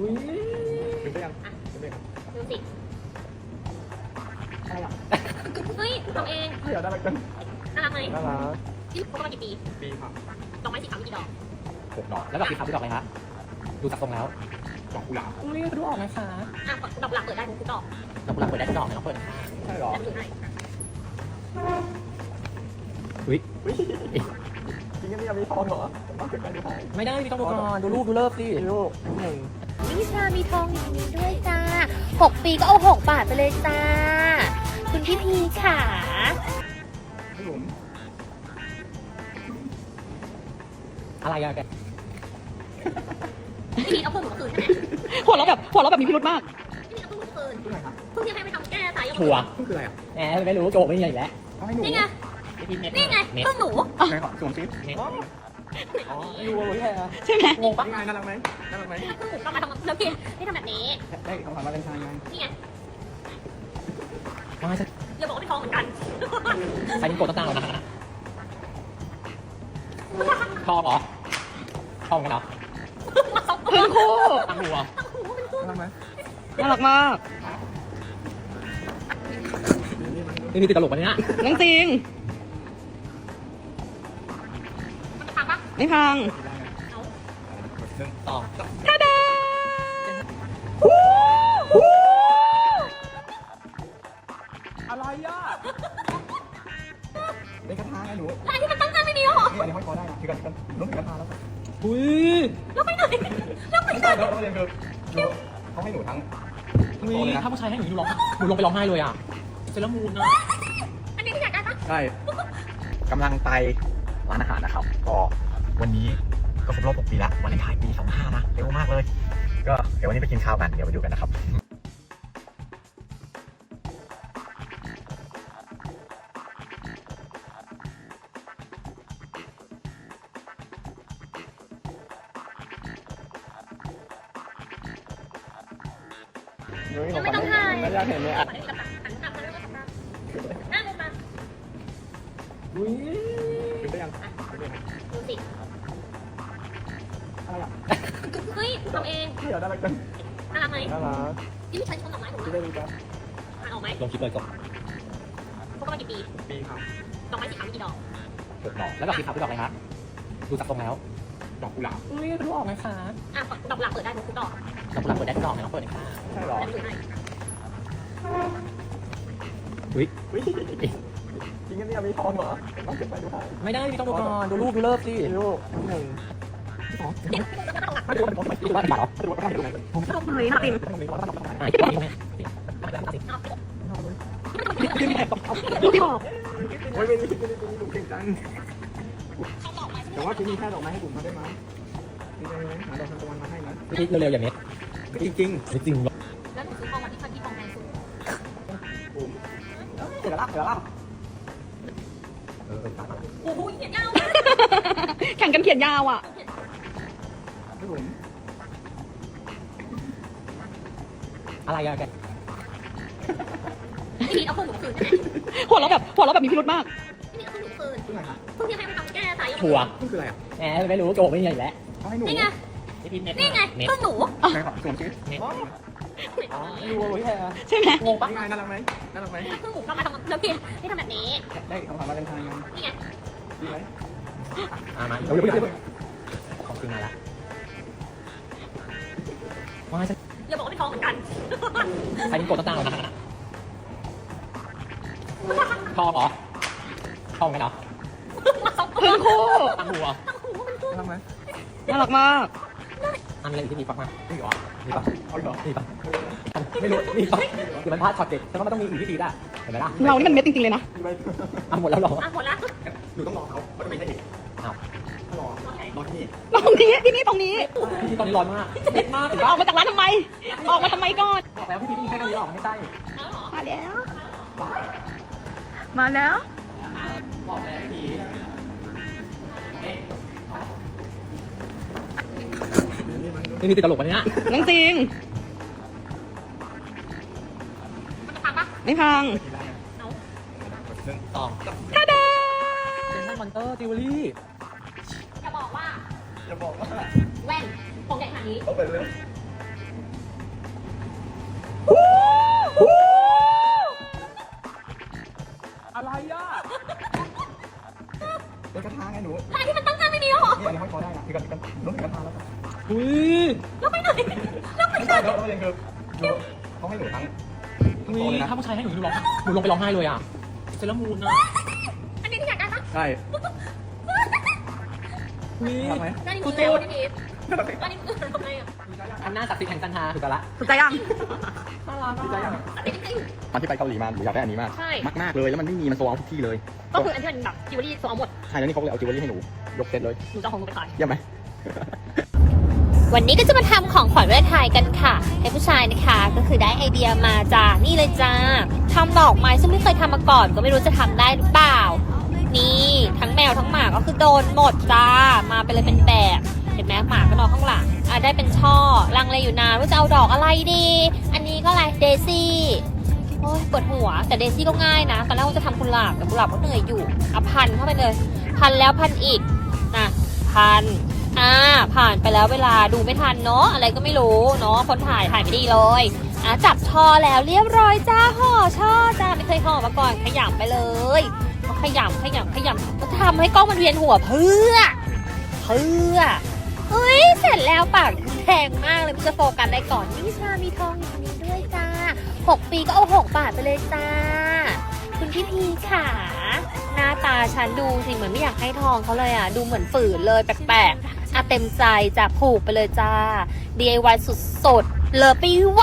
อุ้ยถึงได้ยังถึงได้ยัง ดูสิอะไรอะเฮ้ยทำเองเฮ้ยน่ารักจังน่ารักไหมน่ารักนี่พบกันมากี่ปีปีครับดอกไม้สีขาวมีกี่ดอกหกดอก แล้วดอกสีขาวที่ดอกอะไรคะดูจากทรงแล้วดอกกุหลาบอุ้ยดูออกนะคะอะดอกหลักเปิดได้ทุกดอกดอกกุหลาบเปิดได้ทุกดอกเลยน้องเปิดค่ะใช่เหรอแต่ดูให้อุ้ยเฮ้ยจริงๆนี่ยังมีทองเหรอผมว่าเก็บไปดูให้ไม่ได้พี่ต้องดูก่อนดูรูปดูเลิฟสินี่ลูกหนึ่ง วิชามีทองอย่างนี้ด้วยจ้าหกปีก็เอาหกบาทไปเลยจ้า คุณพี่พีค่ะพี่บุ๋มอะไรอะแกพี่พีเอาเพิ่มหนูคืนใช่ไหมหัวเราะแบบหัวเราะแบบมีพิรุธมากพี่พีเอาเพิ่มหนูคืนคืออะไรครับเพิ่งที่ให้ไปทำแก้สายยกชัวร์คืออะไรอะแหมไม่รู้โจไม่มีอะไรอีกแล้วเอาให้หนูนี่ไงพี่เน็ตนี่ไงเน็ตเพิ่งหนู ไหนขอสวมซิเน็ตอ๋ออ๋อ ดูอะไรแค่ใช่ไหมงงปะนี่ไงน่ารักไหมน่ารักไหมเพิ่งหนูก็มาทำแล้วพี่ให้ทำแบบนี้ได้คำถามวาเลนไทน์ไงนี่ไงมาจะอย่าบอกว่าเป็นทองเหมือนกันใส่นิ้วกดต่างๆแล้วนะทองเหรอทองกันเหรอมาสองเพื่อนคู่ตั้งหัวตั้งหูเป็นคู่น่ารักไหมน่ารักมากนี่มีติดตลกปะเนี่ยเรื่องจริง ไม่พังเอาหนึ่งต่อท่าดาอะไรอะเป็นกระทาไงหนูลายที่มันตั้งใจไม่ดีหรอนี่อันนี้ห้อยคอได้นะคือกันกันหนูเป็นกระทาแล้วอุ้ยแล้วไปไหนแล้วไปไม่ไหนใช่แล้วประเด็นคือเขาให้หนูทั้งอุ้ยถ้าผู้ชายให้หนูหนูร้องหนูลงไปร้องไห้เลยอะเซร์มูนอะอันนี้ที่อยากได้ปะใช่กำลังไปร้านอาหารนะครับก็ วันนี้ก็ครบรอบ 6 ปีแล้ววันเลนไทน์ปี 25 นะเร็วมากเลย ก็เดี๋ยววันนี้ไปกินข้าวกัน เดี๋ยวไปดูกันนะครับยังไม่ต้องถ่ายไม่อยากเห็นเลยอะหันกลับหันกลับมาแล้วก็กลับมาหน้าลงมาอุ้ยถึงได้ยังถึงได้ยังดูสิอะไรอะ เฮ้ยทำเองเฮ้ยน่ารักจังน่ารักไหมน่ารักนี่ไม่ใช่ชนดอกไม้หนูที่นะได้รู้จักอ่านออกไหมลงคลิปเลยจบพบกันมากี่ปีปีครับดอกไม้สีขาวมีกี่ดอกหกดอกแล้วดอกสีขาวที่ดอกอะไรคะดูจากทรงแล้ว ดอกกุหลาบอุ้ยดูออกนะคะอะดอกหลักเปิดได้ทุกดอกดอกกุหลาบเปิดได้ทุกดอกเลยน้องเปิดค่ะใช่เหรอแต่ดูให้อุ้ยเฮ้ยจริงๆนี่ยังมีทองเหรอผมว่าเก็บไปดูให้ไม่ได้พี่ต้องดูก่อนดูรูปดูเลิฟสินี่ลูกหนึ่งสอง กหลักไม่ดูว่าผมไม่ดูว่าเป็นบาทเหรอดูว่าไม่ดูไหนผมเฮ้ยน่าติมต้องมีว่าต้องอ่าคิดนี่บอกโอ้ยไม่ได้ไม่ได้ไม่ได้ดูเก่งจังแต่ว่าพี่มีแค่ดอกไม้ให้ผมมาได้ไหมมีอะไรไหมหาดอกทานตะวันมาให้นะพี่เร็วๆอย่างนี้จริงไม่จริงหรอแล้วหนูซื้อทองวันที่พันที่ทองแพงสุดผมเดี๋ยวละเดี๋ยวละเออตามมาโอ้โหเขียนยาวแข่งกันเขียนยาวอะ พี่ผมอะไรอะแกพี่พีเอาเพิ่มหนูคืนใช่ไหมหัวเราะแบบหัวเราะแบบมีพิรุธมากพี่พีเอาเพิ่มหนูคืนคืออะไรครับเพิ่งที่ให้ไปทำแก้สายยกชัวร์คืออะไรอะแหมไม่รู้โจไม่มีอะไรอีกแล้วเขาให้หนูนี่ไง พี่เน็ตนี่ไงเน็ตเพิ่งหนูไหนขอสวมซิเน็ตอ๋ออ๋อดูอะไรแค่ใช่ไหมงงปะนี่ไงน่ารักไหมน่ารักไหมเพิ่งหนูก็มาทำแล้วพี่ให้ทำแบบนี้ ได้คำถามวาเลนไทน์ไงนี่ไง ดีไหมอ่ามาเร็วๆเร็วๆของจริงมาแล้ วมาจะอย่าบอกว่าเป็นทองเหมือนกันใส่นิ้วกดต่างๆแล้วนะทองเหรอทองกันเหรอมาสองเพื่อนคู่ตั้งหัวตั้งหูเป็นคู่น่ารักไหมน่ารักมาก อันนี้ที่มีปักมานี่เหรอมีปะเอาเหรอมีปะไม่รู้มีปะคือมันพลาดช็อตเด็ดแต่ว่ามันต้องมีอีกที่ดีได้เห็นไหมล่ะเรานี่มันเม็ดจริงๆเลยนะดีไหมอะหมดแล้วหรอ อะหมดละ นี่ตรงนี้ที่นี่ตรงนี้พี่ตอนนี้ร้อนมากเด็ดมากถึงออกมาจากร้านทำไม ออกมาทำไมก่อนบอกแล้วพี่พี่แค่นี้หรอกไม่ใช่แล้วเหรอมาแล้ว มาแล้วบอกแล้วพี่นี่มันไม่มีติดตลกปะเนี่ยเรื่องจริงมันจะพังปะไม่พังกินได้ไหมเจะบอกว่าแว่นปกใหญ่ขนาดนี้เอาเป็นเรื่องะไรอะเป็นกระทาไงหนูขนาดที่มันตั้งใจไม่ดีหรอนี่อันนี้ไม่พได้นะถือกันกันล้มถือกันทาแล้วกันอุ้ยแล้วไปไหนแล้วไปไหนใช่แล้วประเด็นคือหนเขาให้หนูทั้งทั้งตัวอุ้เลยยนะถ้าผู้ให้หนูหนูร้องหนูลงไปร้องไห้เลยอะเซเลอรามูนนะอันนี้ที่อยากกันปะ ใช่ มีทำไหมนั่นนี่กูมือตูแล้วดนี่มีอันนี้มือทำไมอะอันหน้าศักดิ์สิทธิ์แห่งจันทราถูกกันละถูกใจยังน่ารักดีใจยังอันนี้จริงตอนที่ไปเกาหลีมาหนูอยากได้อันนี้มาก ใช่ มากมากๆเลย แล้วมันไม่มีมันโซลเอาทุกที่เลยก็คืออันที่เป็นแบบจิวเวลรี่โซเอาหมดใช่แล้วนี่เขาเลยเอาจิวเวลรี่ให้หนู ยกเซตเลยหนูจะเอาของหนูไปขาย เยี่ยมไหม วันนี้ก็จะมาทำของขวัญวันไทยกันค่ะ ให้ผู้ชายนะคะ ก็คือได้ไอเดียมาจากนี่เลยจ้าทำดอกไม้ซึ่งไม่เคยทำมาก่อน ก็ไม่รู้จะทำได้หรือเปล่า นี่ทั้งแมวทั้งหมาก็คือโดนหมดจ้า มาเป็นเลยเป็นแบบ เห็นไหมหมาก็นอนข้างหลังอะได้เป็นช่อลังเลอยู่นานว่าจะเอาดอกอะไรดี อันนี้ก็อะไรเดซี่โอ้ยปวดหัวแต่เดซี่ก็ง่ายนะตอนแรกว่าจะทำกุหลาบแต่กุหลาบก็เหนื่อยอยู่เอาพันเข้าไปเลย พันแล้วพันอีกนะพันอ่าผ่านไปแล้วเวลาดูไม่ทันเนาะอะไรก็ไม่รู้เนาะคนถ่ายถ่ายไม่ดีเลย อะจับช่อแล้วเรียบร้อยจ้าห่อช่อจ้าไม่เคยห่อมาก่อนขยำไปเลยขยำขยำขยำก็ทำให้กล้องมันเวียนหัวเพื่อ เพื่อเฮ้ยเสร็จแล้วปากแพงมากเลยมันจะโฟกัสได้ก่อนนี่ชามีทองอยู่นี้ด้วยจ้าหกปีก็เอาหกบาทไปเลยจ้า คุณพี่พีค่ะหน้าตาฉันดูสิเหมือนไม่อยากให้ทองเขาเลยอะ ดูเหมือนฝืนเลยแปลกๆอะเต็มใจจะผูกไปเลยจ้า DIY สุดๆ เลอไปไหว